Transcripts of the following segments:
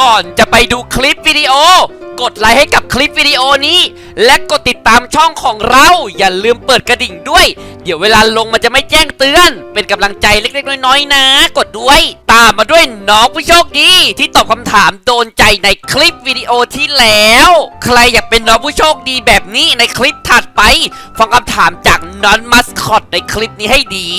ก่อนจะไปดูคลิปวิดีโอ กดไลค์ให้กับคลิปวิดีโอนี้ และกดติดตามช่องของเรา อย่าลืมเปิดกระดิ่งด้วย เดี๋ยวเวลาลงมันจะไม่แจ้งเตือน เป็นกำลังใจเล็กๆ น้อยๆนะ กดด้วย ตามมาด้วยน้องผู้โชคดีที่ตอบคำถามโดนใจในคลิปวิดีโอที่แล้ว ใครอยากเป็นน้องผู้โชคดีแบบนี้ในคลิปถัดไป ฟังคำถามจากน้อนมัสคอตในคลิปนี้ให้ดี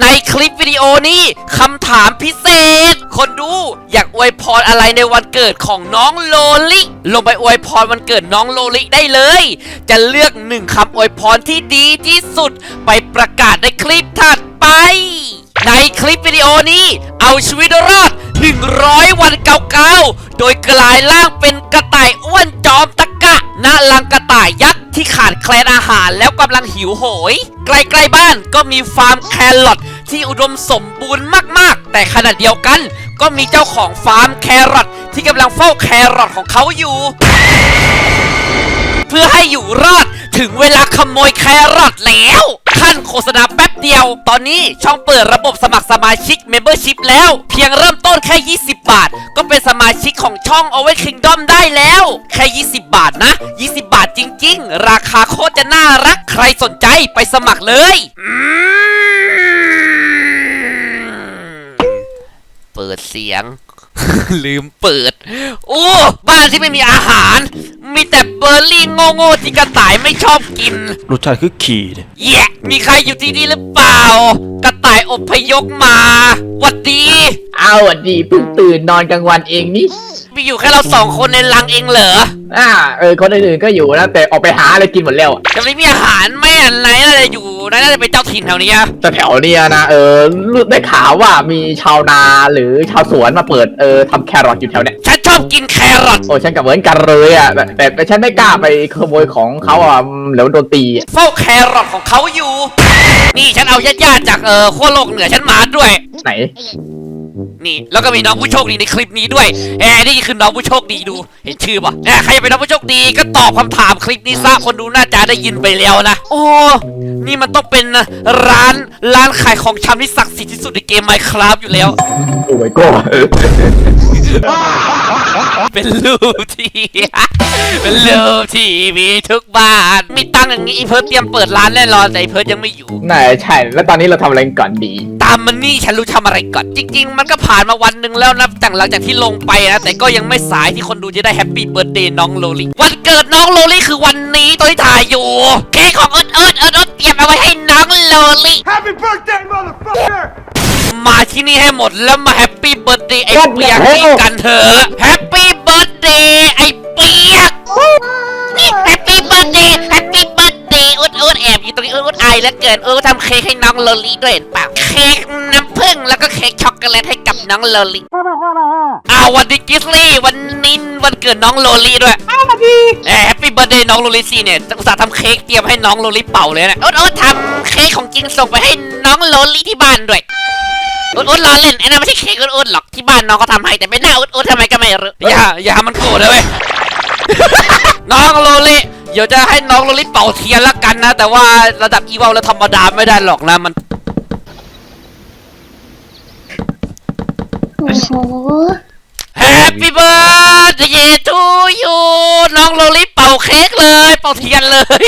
ในคลิปวิดีโอนี้คำถามพิเศษ คนดูอยากอวยพรอะไรในวันเกิดของน้องโลลิลงไปอวยอวยพรวันเกิดน้องโลลิได้เลย จะเลือกหนึ่งคำอวยพรที่ดีที่สุดไปประกาศในคลิปถัดไป ในคลิปวิดีโอนี้เอาชีวิตรอด 100 วันเก่าๆ โดยกลายร่างเป็นกระต่ายอ้วนจอมตะกะณลังกระต่ายยักษ์ที่ขาดแคลนอาหารแล้วกำลังหิวโหย ใกล้ๆบ้านก็มีฟาร์มแครอท ที่อุดมสมบูรณ์มากๆ แต่ขณะเดียวกัน ก็มีเจ้าของฟาร์มแครอทที่กำลังเฝ้าแครอทของเขาอยู่ เพื่อให้อยู่รอดถึงเวลาขโมยแครอทแล้วขั้นโฆษณาแป๊บเดียว ตอนนี้ช่องเปิดระบบสมัครสมาชิก Membership แล้ว เพียงเริ่มต้นแค่ 20 บาท ก็เป็นสมาชิกของช่อง o w e Kingdom ได้แล้ว แค่ 20 บาทนะ 20 บาทจริง ๆ ราคาโคตรจะน่ารัก ใครสนใจไปสมัครเลย อืม เปิดเสียง ลืมเปิด โอ้ บ้านที่ไม่มีอาหาร มีแต่เบอร์รี่โง่ๆที่กระต่ายไม่ชอบกิน รสชาติคือขี่เนี่ยแย่มีใครอยู่ที่นี่หรือเปล่า กระต่ายอบพยพมาหวัดดี เอาวสวัสดีเพิ่งตื่นนอนกลางวันเองนี่มีอยู่แค่เราสองคนในรังเองเหรออ่าเออคนอื่นๆก็อยู่นะแต่ออกไปหาอะไรกินหมดแล้วจะไม่มีอาหารไหม่อันไหนน่าจะอยู่น่าจะเป็นเจ้าถิ่นแถวเนี้ยแต่แถวเนี้ยนะเออได้ข่าวว่ามีชาวนาหรือชาวสวนมาเปิดเออทำแครอทอยู่แถวเนี้ยฉันช อบกินแครอทโอ้ฉันกับเหมือนกันเลยอะแต่แต่แต่ฉันไม่กล้าไปขโมยของเขาอะเดี๋ยวโดนตีอะเฝ้าแครอทของเขาอยู่ นี่ฉันเอาญาติๆจากเออขั้วโลกเหนือฉันมาด้วยไหน นี่แล้วก็มีน้องผู้โชคดีในคลิปนี้ด้วยแอร์นี่คือน้องผู้โชคดีดู เห็นชื่อปะแอร์ใครจะเป็นน้องผู้โชคดีก็ตอบคำถามคลิปนี้ซะคนดูน่าจะได้ยินไปแล้วนะ โอ้นี่มันต้องเป็นร้านร้านขายของชำที่ศักดิ์สิทธิ์ที่สุดในเกม Minecraft อยู่แล้ว โอ้ยก็เป็นรูปที่ เป็นรูปที่มีทุกบ้านมีตังค์อย่างนี้อีเพิร์ดเตรียมเปิดร้านแน่นอนแต่อีเพิร์ดยังไม่อยู่น่าจะใช่ แล้วตอนนี้เราทำอะไรกันก่อนดี ตามมันนี่ฉันรู้ทำอะไรก่อน จริง ๆ มันก็ผ่านมาวันหนึ่งแล้วนะจากหลังจากที่ลงไปนะ แต่ก็ยังไม่สายที่คนดูจะได้แฮปปี้เบิร์ดเดย์น้องโลลี่วันเกิดน้องโลลี่คือวันนี้ตอนที่ถ่ายอยู่ เค้กของเอิร์ดเอิร์ดเอิร์ดเอิร์ดเตรียมเอาไว้ให้น้องโลลี่ Happy birthday, motherfucker! มาที่นี่ให้หมดแล้วมาแฮปปี้เบิร์ดเดย์ไอ้ What the เปียก hell? นี่กันเถอะแฮปปี้เบิร์ดเดย์ไอ้ แล้วเกินอุดทำเค้กให้น้องโลลี่ด้วยเห็นเปล่าเค้กน้ำผึ้งแล้วก็เค้กช็อกโกแลตให้กับน้องโลลี่อ้าววันดีกิสลี่วันนี้วันเกิดน้องโลลี่ด้วยอ้าววันดีแฮปปี้เบิร์ดเดย์น้องโลลี่สิเนี่ยอุตส่าห์ทำเค้กเตรียมให้น้องโลลี่เป่าเลยนะอุดอุดทำเค้กของจริงส่งไปให้น้องโลลี่ที่บ้านด้วยอุดอุดล้อเล่นไอ้นั่นไม่ใช่เค้กอุดอุดหรอกที่บ้านน้องเขาทำให้แต่เป็นหน้าอุดอุดทำไมก็ไม่รู้อย่าอย่าให้มันโกรธเลยเว้ยน้องโลลิเดี๋ยวจะให้น้องโลลิเป่าเทียนละกันนะ แต่ว่าระดับอีวอลและธรรมดาไม่ได้หรอกนะมัน โอ้โห Happy birthday to you น้องโลลิเป่าเค้กเลย เป่าเทียนเลย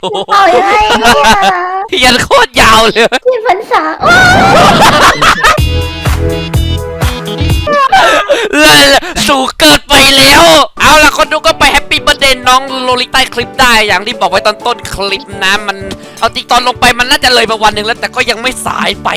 โอ้โหเอายังไงเนี่ยเทียนโคตรยาวเลย ที่พรรษาโอ้เลย สู่เกิดไปแล้ว เอาล่ะคนดูก็ไปแฮปปี้เบ t ร์ a เดย์น้องโลลิใต้คลิปได้อย่างที่บอกไว้ตอนต้นคลิปนะมันเอาจริงตอนลงไปมันน่าจะเลยมาวันหนึ่งแล้ว แต่ก็ยังไม่สายไป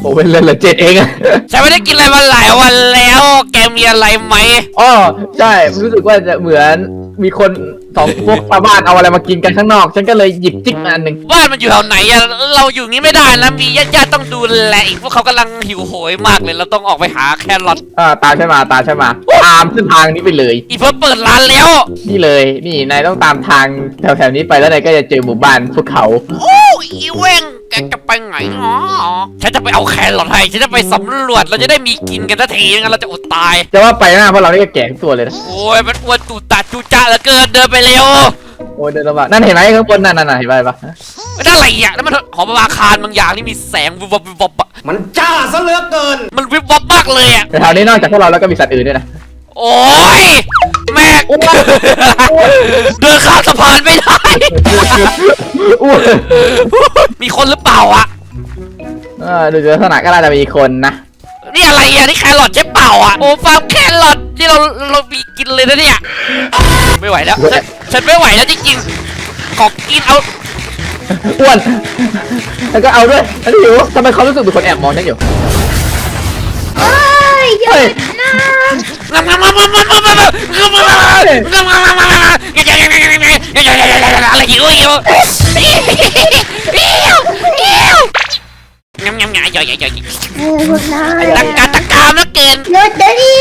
โอ้เป็นเลยเหรอเจ็ดเองอะฉันไม่ได้กินอะไรมาหลายวันแล้ว แกมีอะไรไหมอ๋อใช่รู้สึกว่าจะเหมือน มีคนสองพวกชาวบ้านเอาอะไรมากินกันข้างนอก ฉันก็เลยหยิบจิ๊กมาอันหนึ่งบ้านมันอยู่แถวไหนอะเราอยู่งี้ไม่ได้นะ มีญาติๆต้องดูแลอีกพวกเขากำลังหิวโหยมากเลย เราต้องออกไปหาแครอทอ่าตามใช่มาตามใช่มาตามเส้นทางนี้ไปเลย อีเพิ่มเปิดร้านแล้ว นี่เลย นี่นายต้องตามทางแถวๆนี้ไปแล้วนายก็จะเจอหมู่บ้านภูเขา โอ้ยอีเว้งแกจะไปไหนหรอฉันจะไปเอาแครอทให้ฉันจะไปสำรวจเราจะได้มีกินกันสักทีงั้นเราจะอดตาย จะว่าไปหน้าพราะเรานี่แก่ตัวเลยนะโอ้ยมันอ้วนตูดตัดจูจ้าเหลือเกินเดินไปเร็วโอ้ยเดินลำบากนั่นเห็นไหมข้างบนนั่นน่ะเห็นไหมปะมันอะไรอะนั่นมันหอประภาคารบางอย่างที่มีแสงวิบวับวิบวับมันจ้าซะเหลือเกิน มันวิบวับมากเลยอะแแถวนี้นอกจากพวกเราแล้วก็มีสัตว์อื่นด้วยนะ โอ้ยแม่งเดินข้ามสะพานไม่ได้มีคนหรือเปล่าอะดูจากลักษณะก็น่าจะมีคนนะนี่อะไรอะนี่แครอทใช่เปล่าอะโอ้ฟาร์มแครอทที่เราเรามีกินเลยนะเนี่ยไม่ไหวแล้วฉันไม่ไหวแล้วจริงๆขอกินเอาอ้วนแล้วก็เอาด้วยอันอยู่ทำไมเขารู้สึกเป็นคนแอบมองฉันอยู่ เฮ้ยอะไรหิวหิวงำงำงำย่อยย่อยย่อยเออพวกนายตักกาตักกามแล้วเกิน รถเดี๋ยวนี้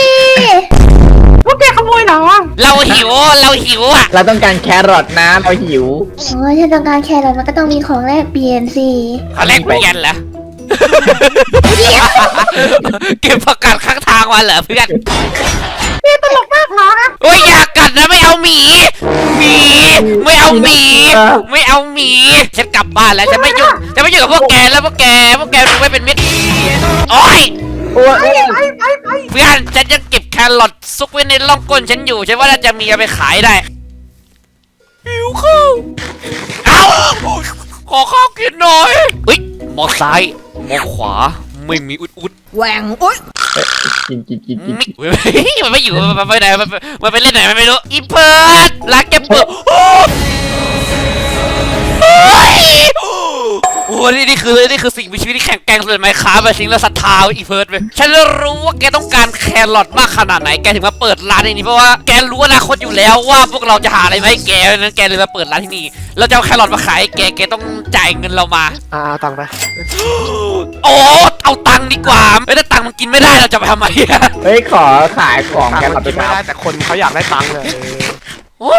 พวกแกขโมยเหรอเราหิวเราหิวอะเราต้องการแครอทนะเราหิว โอ้ยถ้าต้องการแครอทมันก็ต้องมีของแลกเปลี่ยนสิเขาแลกเปลี่ยนเหรอ เก็บผักกาดข้างทางมาเหรอเพื่อนตลกมากเหรอโอ้ยอยากกัดนะไม่เอาหมีหมีไม่เอาหมีไม่เอาหมีฉันกลับบ้านแล้วฉันไม่ยุ่งฉันไม่ยุ่งกับพวกแกแล้วพวกแกพวกแกดูไม่เป็นมิตรโอ้ยโอ้ยไปไปไปเพื่อนฉันจะเก็บแครอทซุกไว้ในร่องก้นฉันอยู่ฉันว่าน่าจะมีเอาไปขายได้หิวข้าวเอาข อข้าวกินหน่อยเฮ้ยมองซ้ายมองขวาไม่มีอุดอุดแหว่งอุ๊ยกินกินกินกินไม่มันไม่อยู่มันไปไหนมันไปมันไปเล่นไหนมันไม่รู้อีเพิร์ดรักแกเปิดโอ้ย โอ้นี่นี่คือนี่คือสิ่งมีชีวิตที่แข็งแกร่งสุดในไมค้าแบบสิ่งเราศรัทธาอีเพิร์ดไปฉันรู้ว่าแกต้องการแครอทมากขนาดไหนแกถึงมาเปิดร้านในนี้เพราะว่าแกรู้อนาคตอยู่แล้วว่าพวกเราจะหาอะไรมาให้แกดังนั้นแกเลยมาเปิดร้านที่นี่เราจะเอาแครอทมาขายให้แกแกต้องจ่ายเงินเรามา อ่าเอาตังค์ไปโอ้เอาตังค์ดีกว่าไม่ได้ตังค์มันกินไม่ได้เราจะไปทำไมอะเฮ้ยขอขายของตังแคค์รมัอทนไปกินคไม่รับ ได้แต่คนเขาอยากได้ตังค์เลย โอ้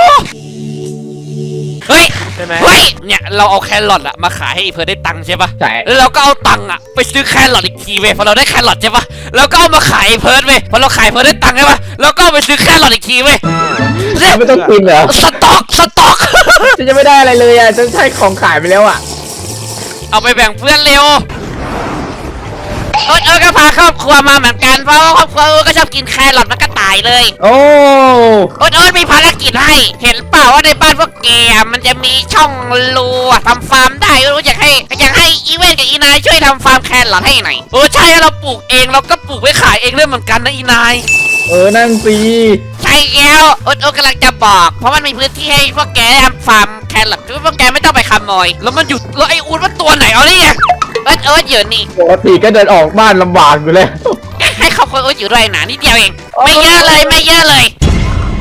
เฮ้ย ใช่ไหมเฮ้ย เนี่ยเราเอาแครอทอะมาขายให้อีเพิร์ดได้ตังค์ใช่ปะใช่แล้วเราก็เอาตังค์อะไปซื้อแครอทอีกทีเว้ยพอเราได้แครอทใช่ปะเราก็เอามาขายไอ้เพิร์ดเว้ยพอเราขายเพิร์ดได้ตังค์ใช่ปะเราก็เอาไปซื้อแครอทอีกทีเว้ยเนี่ยไม่ต้องกินเหรอสต็อกสต็อก ฉันจะไม่ได้อะไรเลยอะฉันใช้ของขายไปแล้วอะ เอาไปแบ่งเพื่อนเร็ว เออเออก็พาครอบครัวมาเหมือนกันเพราะว่าครอบครัวเออก็ชอบกินแครอทมันก็ตายเลยโอ้โอ๊ตโอ๊ตมีภารกิจให้ เห็นเปล่าว่าในบ้านพวกแกมันจะมีช่องรูอะทำฟาร์มได้โอ๊ตอยากให้อยากให้อีเวนกับอีนายช่วยทำฟาร์มแครอทให้หน่อยโอ้ใช่เราปลูกเองเราก็ปลูกไว้ขายเองด้วยเหมือนกันนะอีนาย เออ นั่นสิใช่แล้วโอ๊ตโอ๊ตกำลังจะบอก เพราะมันมีพื้นที่ให้พวกแกทำฟาร์มแครอทคือพวกแกไม่ต้องไปขโมยแล้วมันหยุดแล้วไอ้อูดมันตัวไหนเอานี่ไงโอ๊ตโอ๊ตอยู่นี่ ปกติก็เดินออกบ้านลำบากอยู่เลยให้ครอบครัวโอ๊ตอยู่ด้วยนะนิดเดียวเอง ไม่เยอะเลยไม่เยอะเลย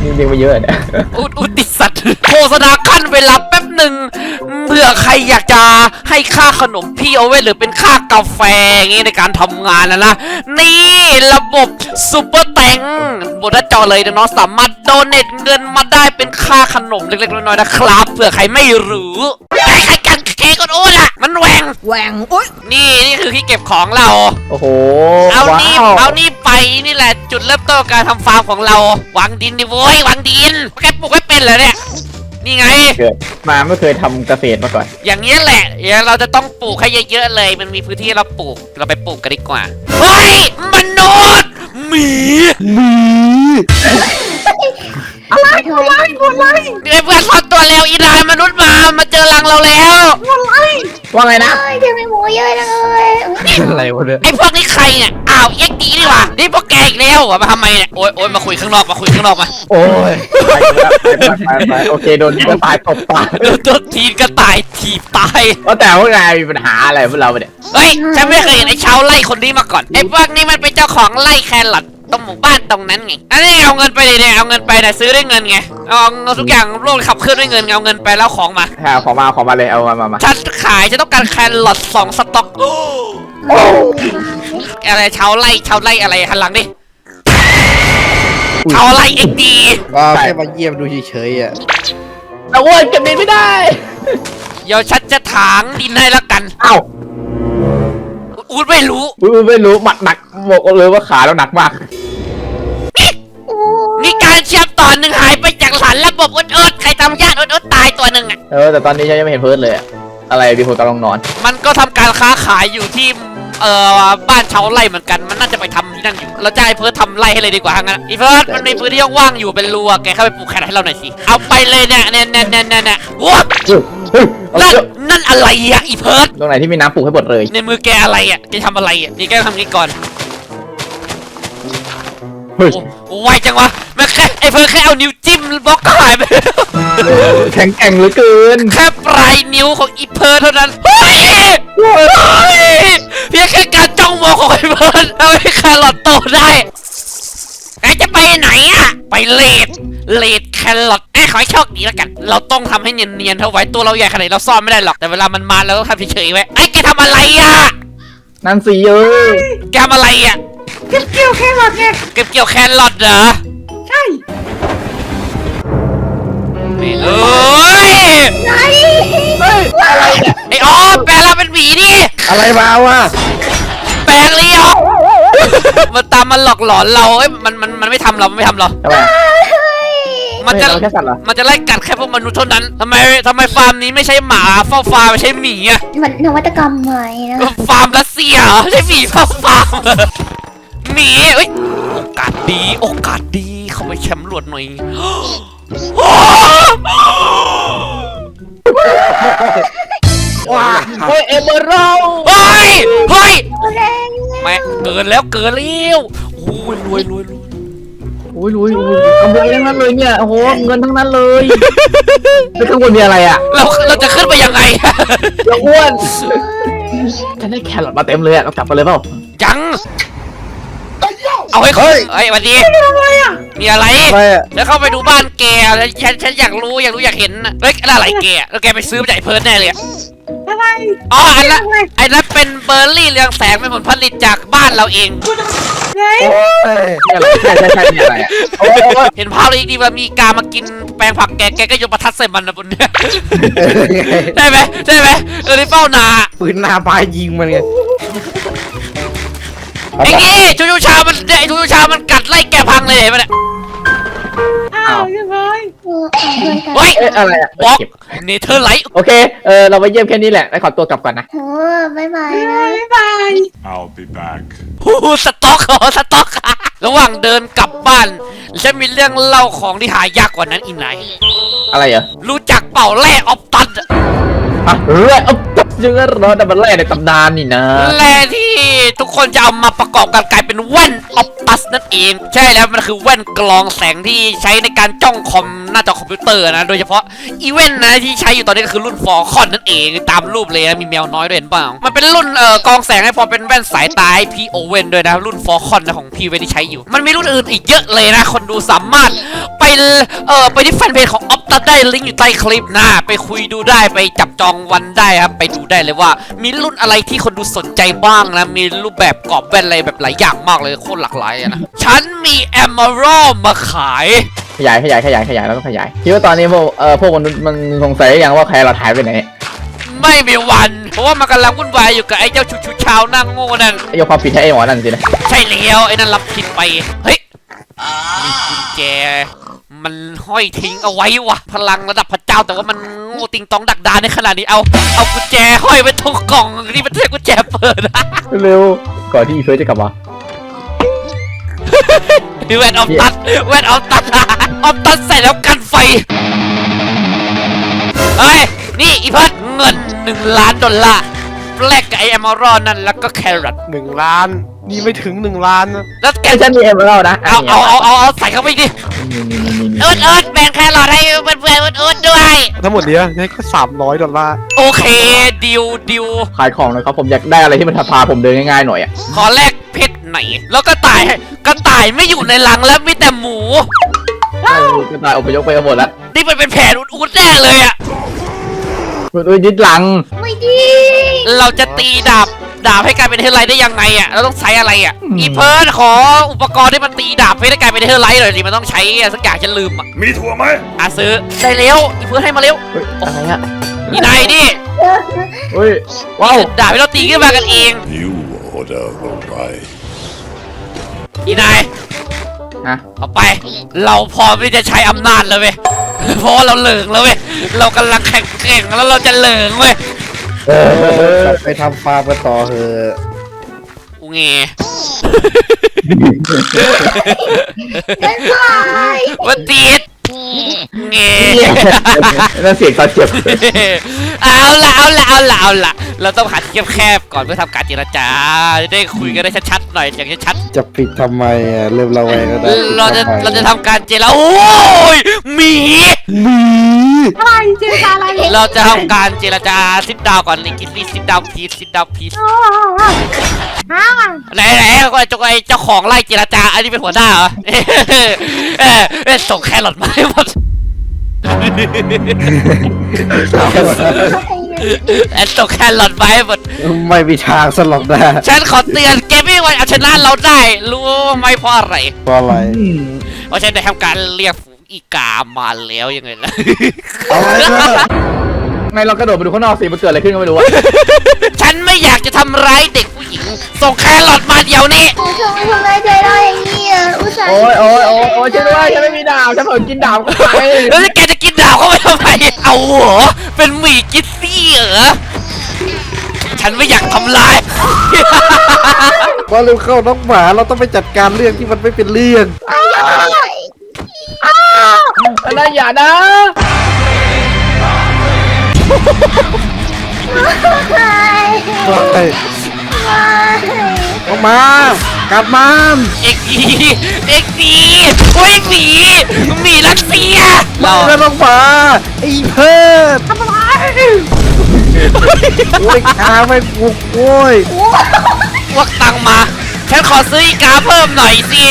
จริงๆไปเยอะเนี่ยอุดอุดติดสัตว์ โฆษณาขั้นเวลาแป๊บหนึ่งเผื่อใครอยากจะให้ค่าขนมพี่เอาไว้หรือเป็นค่ากาแฟอย่างงี้ในการทำงานนะนะ นี่ระบบซูเปอร์แตงบนหน้าจอเลยนะเนาะสามารถโดเนทเงินมาได้เป็นค่าขนมเล็กๆน้อยๆนะครับเผื่อใครไม่รู้ไอ้ใคร กันเคกดอูดอะ มันแหวงแหว่งอุ๊ยนี่นี่คือที่เก็บของเรา โอ้โหเอาว้นี่วเอานี่ไปนี่แหละจุดเริ่มต้นการทำฟาร์มของเราวางดินดิโว้ยวางดินแกปลูกไม่เป็นเหรอเนี่ยนี่ไง เกิดมาไม่เคยทำเกษตรมาก่อน อย่างนี้ยแหละเดี๋ยวเราจะต้องปลูกให้เยอะๆเลย มันมีพื้นที่ให้เราปลูกเราไปปลูกกันดีกว่าเฮ้ยมนุษย์หมีอะไรอะไรเดี๋ยวเพื่อนซ่อนตัวแล้วอีนายมนุษย์มามา เจอรังเราแล้ว ว่าไงนะ เอ้ยเดี๋ยวไม่หมูเยอะจังเลยอะไรวะเนี่ยไอ้พวกนี้ใครเนี่ย อ้าวเอ็กดีนี่หว่านี่พวกแกอีกแล้วเหรอมาทำไมเนี่ย โอ๊ยโอ๊ยมาคุยข้างนอก มาคุยข้างนอกมาโอ้ยไปไปไปไปโอเคโดนก็ตายตบตายโดนโดนทีนกระต่ายถีบตาย ว่าแต่พวกนายมีปัญหาอะไรพวกเราเนี่ยเฮ้ย ฉันไม่เคยเห็นไอ้ชาวไร่คนนี้มาก่อน ไอ้พวกนี้มันเป็นเจ้าของไร่แครอท ตรงหมู่บ้านตรงนั้นไงอันนี้เอาเงินไปเลยเนี่ยเอาเงินไปนะซื้อด้วยเงินไงเอาเงินทุกอย่างโลกขับเคลื่อนด้วยเงินไงเอาเงินไปแล้วของมาหาของมาของมาเลยเอามามามาฉันขายฉันต้องการแครอทสองสต็อกอะไรชาวไร่ชาวไร่อะไรหันหลังดิชาวไร่เอ็กดีว่าแค่มาเยี่ยมดูเฉยๆอะเอาอ้วนเก็บดินไม่ได้เดี๋ยวฉันจะถางดินให้แล้วกัน เอ้า อูดไม่รู้อุ้ยไม่รู้หมัดหนักบอกเลยว่าขาเราหนักมากโอ้มีการเชื่อมต่อหนึ่งหายไปจากหลันระบบอุดอุดใครทำญาติอุดอุดตายตัวหนึ่งอะ เออแต่ตอนนี้ฉันยังไม่เห็นเพิร์ดเลยอะอะไรมีคนกำลังนอน มันก็ทำการค้าขายอยู่ที่ เอ่อบ้านชาวไร่เหมือนกันมันน่าจะไปทำที่นั่นอยู่ เราจะให้เพิร์ดทำไร่ให้เลยดีกว่างั้นอีเพิร์ดมันมีพื้นที่ว่างๆอยู่เป็นรัวแกเข้าไปปลูกแครอทให้เราหน่อยสิเอาไปเลยเนี่ยเนี่ยเนี่ยเนี่ยเนี่ยเนี่ยว้าเฮ้ยเฮ้ยเอานั่นเถอะนั่นอะไรอะอีเพิร์ดตรงไหนที่มีน้ำปลูกให้หมดเลยในมือแกอะไรอะแกทำอะไรอะนี่แกทำงี้ก่อน เฮ้ยโอ้ไวจังวะแม่งแค่ไอ้เพิร์ดแค่เอานิ้วจิ้มบล็อกก็หายไปแข็งแกร่งเหลือเกินแค่ปลายนิ้วของอีเพิร์ดเท่านั้นเฮ้ยเฮ้ย เพียงแค่การจ้องมองของไอ้เพิร์ดทำให้แครอทโตได้ไอ้จะไปไหนอะไปเลดเลดแครอทไอ้ขอให้โชคดีแล้วกัน เราต้องทำให้เนียนๆเท่าไว้ตัวเราใหญ่ขนาดนี้เราซ่อนไม่ได้หรอกแต่เวลามันมาเราต้องทำเฉยๆไว้ไอ้แกทำอะไรอะนั่นสิเอ้ยแกทำอะไรอะเก็บเกี่ยวแค่หลอดไงเก็บเกี่ยวแครอทเหรอใช่ไม่เลยไอ้ออมแปลงเราเป็นหมีดิ อะไรมาวะแปลงเลี้ยวมันตามมันหลอกหลอนเราเอ้ยมันมันมันไม่ทำเรามันไม่ทำเรา ทำไมมันจะเราแค่สัตว์เหรอ มันจะไล่กัดแค่พวกมนุษย์เท่านั้นทำไมทำไมฟาร์มนี้ไม่ใช่หมาเฝ้าฟาร์มไม่ใช่หมีอะมันนวัตกรรมใหม่นะฟาร์มรัสเซียเหรอไม่ใช่หมีเฝ้าฟาร์มหมีเอ้ยโอกาสดี โอกาสดีเข้าไปแชมป์รวดหน่อย ว้าเฮ้ยเอเบอร์เราเฮ้ยเฮ้ยแรงแม่เกินแล้วเกินแล้วโอ้ยรวยรวยรวยโอ้ยรวยรวยกำไรทั้งนั้นเลยเนี่ยโอ้โหเงินทั้งนั้นเลยแล้วข้างบนมีอะไรอะเราเราจะขึ้นไปยังไงเราอ้วนฉันได้แครอทมาเต็มเลยอะเรากลับไปเลยเปล่ายังเอาให้เฮ้ยเฮ้ยสวันดีอะไรอะมีอะไรอะไรอะแล้วเข้าไปดูบ้านแกแล้วฉันฉันอยากรู้อยากรู้อยากเห็นน่ะเฮ้ยอะไรแกแล้วแกไปซื้อมาจากไอ้เพิร์ดแน่เลย อะอะไรอ๋ออันนั้นอะไรไอ้นั้นเป็นเบอร์รี่เรืองแสงเป็นผลผลิตจากบ้านเราเองไหนโอ้ยมีอะไรใช่ใช่ใช่มีอะไรอะโอ้ยโอ้ยเห็นภาพเลยอีกดีว่ามีกามากินแปลงผักแกแกก็ยกประทัดใส่มันนะบนเนี้ยเออไงได้ไหมได้ไหมเออที่เฝ้านาปืนหน้าปลายยิงมันไงไอ้งี้ชูชูชา มันเนี่ยไอ้ชูชูชา มันกัดไล่แกพังเลยเห็นไหมเนี่ย อ้าวเรียบร้อยเออเอาด้วยกันเฮ้ย เอ๊ะอะไรอะบล็อกเก็บเนเธอร์ไลท์โอเค เออเราไปเยี่ยมแค่นี้แหละแล้วขอตัวกลับก่อนนะโหบายบายนะบ๊ายบาย I'll be back. ฮู้สต็อกเหรอสต็อก ระหว่างเดินกลับบ้านฉันมีเรื่องเล่าของที่หายากกว่านั้นอีกไหน อะไรเหรอ รู้จักเป่าแร่ออฟตันอะ อะเรื่อยเอาเจอรถดับเบิลแรกในตำนานนี่นะแร่ที่ทุกคนจะเอามาประกอบกันกลายเป็นแว่นออฟตัสนั่นเอง ใช่แล้วมันคือแว่นกรองแสงที่ใช้ในการจ้องคอมหน้าจอคอมพิวเตอร์นะ โดยเฉพาะอีเว่นนะที่ใช้อยู่ตอนนี้ก็คือรุ่นฟอร์คอนนั่นเองตามรูปเลยนะมีแมวน้อยด้วยเห็นเปล่ามันเป็นรุ่นเอ่อกรองแสงให้พอเป็นแว่นสายตาให้พี่โอเว่นด้วยนะรุ่นฟอร์คอนนะของพี่เว่นที่ใช้อยู่ มันมีรุ่นอื่นอีกเยอะเลยนะคนดูสามารถไปเอ่อไปที่แฟนเพจของออฟ ตัสได้ลิงก์อยู่ใต้คลิปนะ ไปคุยดูได้ไปจับจองวันได้ครับ ไปดูได้เลยว่า มีรุ่นอะไรที่คนดูสนใจบ้างนะ มีรูปแบบกรอบแว่นอะไรแบบหลายอย่างมากเลยโคตรหลากหลายอะนะ ฉันมีแอมเมอรัลมาขาย ขยายขยายขยายขยายแล้วก็ขยายคิดว่าตอนนี้พวกเอ่อพวกมนุษย์มันสงสัยหรือยังว่าใครเราถ่ายไปไหนไม่มีวัน เพราะว่ามันกำลังวุ่นวายอยู่กับไอ้เจ้าชูชูชาวนั่งโง่นั่น ยกความผิดให้ไอ้หมอนั่นสินะใช่แล้วไอ้นั่นรับผิดไป เฮ้ยมีกุญแจ มันห้อยทิ้งเอาไว้วะพลังระดับพระเจ้าแต่ว่ามันโง่ติงตองดักดานในขนาดนี้เอา เอากุญแจห้อยไว้ทุกกล่องนี่มันใช่กุญแจเปิดนะเร็วก่อนที่อีเฟิร์สจะกลับมา นี่แวนออฟตัดแวนออฟตัดออฟตัดใส่แล้วกันไฟ เฮ้ย นี่อีพัดเงินหนึ่งล้านดอลลาร์แลกกับไอแอมอรอนนั่นแล้วก็แครอทหนึ่งล้าน นี่ไม่ถึงหนึ่งล้านนะแล้วแกไอ้ฉันมีเอเมอรัลนะเอาเอาเอาเอาเอาใส่เข้าไปดินี่นี่นี่นี่เอิร์ดเอิร์ดแบ่งแครอทให้เพื่อนเพื่อนเอิร์ดเอิร์ดด้วย ทั้งหมดเนี้ยได้แค่สามร้อยดอลลาร์โอเคดิวดิวขายของหนะครับผมอยากได้อะไรที่มันพาผมเดินง่ายๆหน่อยอะขอแลกเพชรไหนอยแล้วก็ต่ายกระต่ายไม่อยู่ในรังแล้วมีแต่หมู ก็ตายอพยพไปกันหมดแล้วนี่มันเป็นแผนอุดๆแน่เลยอะมันยึดหลังไม่ดีเราจะตีดาบ ดาบให้กลายเป็นเทอร์ไลท์ได้ยังไงอะเราต้องใช้อะไรอะอีเพิร์ดขออุปกรณ์ที่มันตีดาบให้ได้กลายเป็นเทอร์ไลท์หน่อยสิมันต้องใช้อะสักอย่างจะลืมอะมีถั่วไหมอะซื้อได้เร็วอีเพิร์ดให้มาเร็วเฮ้ยอะไรอะอีนายดิเฮ้ยว้าวดาบให้เราตีขึ้นมากันเอง You order the right. อีนายฮะเอาไป เราพร้อมที่จะใช้อำนาจแล้วเว้ยเพราะว่าเราเหลิงแล้วเว้ยเรากำลังแข่งแข่งแล้วเราจะเหลิงเว้ย เออกลับไปทำฟาร์มกันต่อเถอะกูเงบ๊ายบายวันตีดเงนั่นเสียงตอนเจ็บเอาละเอาละเอาละเอาละเราต้องหัดแคบๆก่อนเพื่อทำการเจรจาจะได้คุยกันได้ชัดๆหน่อยอย่างชัดจะปิดทำไมอะเริ่มระแวงแล้วนะๆเราจะเราจะทำการเจรจาโอ้ย หมีอะไรเจตาอะไรเราจะทำการเจรจาซิดดาวก่อนเลยกินนี่ซิดดาวพีซิดดาวพีอ๋อฮะไหนไหนก็เจ้าไอ้เจ้าของไล่เจรจา อันนี้เป็นหัวหน้าเหรอเออเออเออส่งแครอทมาให้หมดเออส่งแครอทมาให้หมดไม่มีทางสลบนะฉันขอเตือนแกไม่มีวันเอาชนะเราได้ รู้ไหมเพราะอะไรเพราะอะไรเพราะฉันได้ทำการเรียกฝูง อีกามาแล้วยังไงล่ะอะไรนะไม่เรากระโดดไปดูข้างนอกสิมันเกิดอะไรขึ้นก็ไม่รู้อะฉันไม่อยากจะทำร้ายเด็กผู้หญิง ส่งแครอทมาเดี๋ยวนี้โอ้ทำไมทำไมใจร้ายอย่างนี้อะอุตส่าห์โอ้ยโอ้ยโอ้ยโอ้ยช่วยด้วยฉันไม่มีดาบฉันเผลอกินดาบเข้าไปแล้วแกจะกินดาวเข้าไปทำไมเอาเหรอเป็นหมี่กิซซี่เหรอฉันไม่อยากทำร้ายพอเร็วเข้าน้องหมาเราต้องไปจัดการเรื่องที่มันไม่เป็นเรื่อง อันนั้นอย่านะไม่เฮ้ยไม่ออกมากลับมาเอกดีเอกดีโอ้ยหมีหมีรัสเซียเราแล้วน้องหมาไอ้เพิดทำอะไรโอ้ยขาไม่บุกโว้ยพวกตังค์มาฉันขอซื้ออีกาเพิ่มหน่อยสิ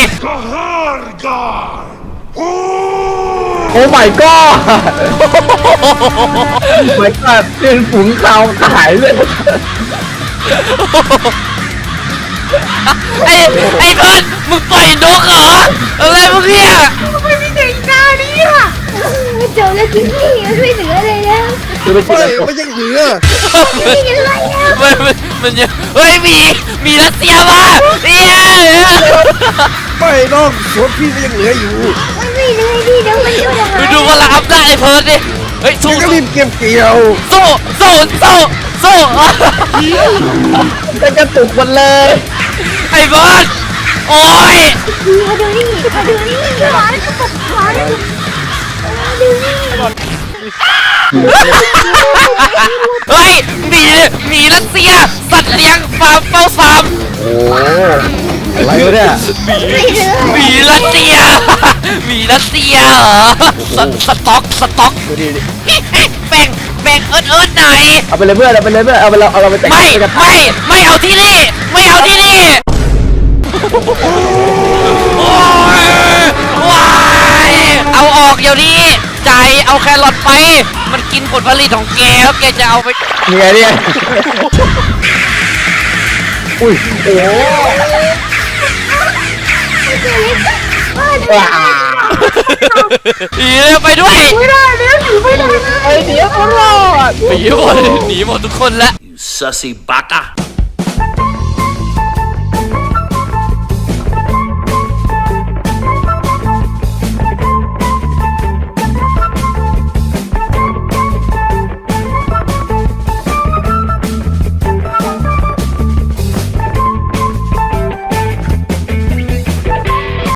โอ้ my god เหมือนกับเรื่องฝูงข่าวขายเลยไอ้ไอ้เพิร์ดมึงปล่อยนกเหรออะไรมึงเนี่ยไม่มีเด็กหน้านี่อะเจอแล้วที่นี่ไม่เหลือเลยแล้วคือไปกินไม่แล้วไม่ยังเหลือไม่เหลืออะไรแล้วมันมันมันยังเฮ้ยหมีหมีรัสเซียมาเอี้ยไม่น้องสวนพี่ไม่ยังเหลืออยู่มัน ไม่เหลือดีเดี๋ยวมันจะหาดูดูว่าละอัพได้ไอ้เพิร์ดดิเฮ้ยฉัสู้นก็รีบเก็บเกี่ยวสู้สู้สู้สู้จะกระตุกหมดเลยไอ้เพิร์ดโอ้ยมาดูนี่มาดูนี่หวานก็ตกหวานดูนี่เฮ้ยหมีหมีรัสเซียสัตว์เลี้ยงฟาร์มเฝ้าฟาร์มโอ้ อะไรวะเนี่ยไม่เหลือหมีรัสเซียหมีรัสเซียเหรอสสต็อกสต็อกดูดิแบ่งแบ่งเอิร์ดเอิร์ดหน่อยเอาไปเลยเพื่อนเอาไปเลยเพื่อนเอาไปเราเอาเราไปแต่งไม่กันไม่ไม่เอาที่นี่ไม่เอาที่นี่โอ้ยว้ายเอาออกเดี๋ยวนี้ใจายเอาแครอทไป มันกินผลผลิตของแกแล้วแกจะเอาไปนี่ไงเนี่ยอุ้ยโอ้ ผีเลยไปด้วยไม่ได้แล้วหนีไม่ได้ไอเดียวเขารอดหนีหมดหนีหมดทุกคนละ You sussy baka.